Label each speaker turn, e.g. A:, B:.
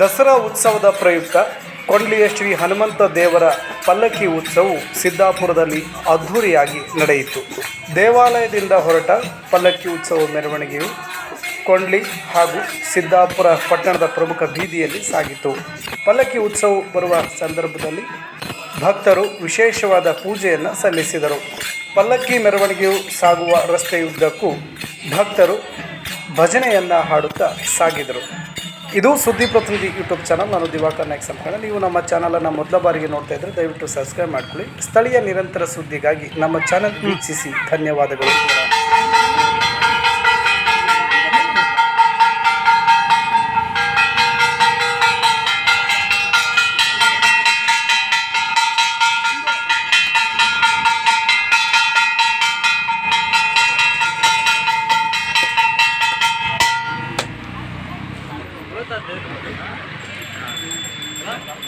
A: ದಸರಾ ಉತ್ಸವದ ಪ್ರಯುಕ್ತ ಕೊಂಡ್ಲಿಯ ಶ್ರೀ ಹನುಮಂತ ದೇವರ ಪಲ್ಲಕ್ಕಿ ಉತ್ಸವವು ಸಿದ್ದಾಪುರದಲ್ಲಿ ಅದ್ಧೂರಿಯಾಗಿ ನಡೆಯಿತು. ದೇವಾಲಯದಿಂದ ಹೊರಟ ಪಲ್ಲಕ್ಕಿ ಉತ್ಸವ ಮೆರವಣಿಗೆಯು ಕೊಂಡ್ಲಿ ಹಾಗೂ ಸಿದ್ದಾಪುರ ಪಟ್ಟಣದ ಪ್ರಮುಖ ಬೀದಿಯಲ್ಲಿ ಸಾಗಿತು. ಪಲ್ಲಕ್ಕಿ ಉತ್ಸವ ಬರುವ ಸಂದರ್ಭದಲ್ಲಿ ಭಕ್ತರು ವಿಶೇಷವಾದ ಪೂಜೆಯನ್ನು ಸಲ್ಲಿಸಿದರು. ಪಲ್ಲಕ್ಕಿ ಮೆರವಣಿಗೆಯು ಸಾಗುವ ರಸ್ತೆಯುದ್ದಕ್ಕೂ ಭಕ್ತರು ಭಜನೆಯನ್ನು ಹಾಡುತ್ತಾ ಸಾಗಿದರು. ಇದು ಸುದ್ದಿ ಪ್ರತಿನಿಧಿ ಯೂಟ್ಯೂಬ್ ಚಾನಲ್, ನಾನು ದಿವಾಕರ್ ನಾಯ್ಕ ನೀವು ನಮ್ಮ ಚಾನಲನ್ನು ಮೊದಲ ಬಾರಿಗೆ ನೋಡ್ತಾ ಇದ್ದರೆ ದಯವಿಟ್ಟು ಸಬ್ಸ್ಕ್ರೈಬ್ ಮಾಡ್ಕೊಳ್ಳಿ. ಸ್ಥಳೀಯ ನಿರಂತರ ಸುದ್ದಿಗಾಗಿ ನಮ್ಮ ಚಾನಲ್ ವೀಕ್ಷಿಸಿ. ಧನ್ಯವಾದಗಳು. Thank you.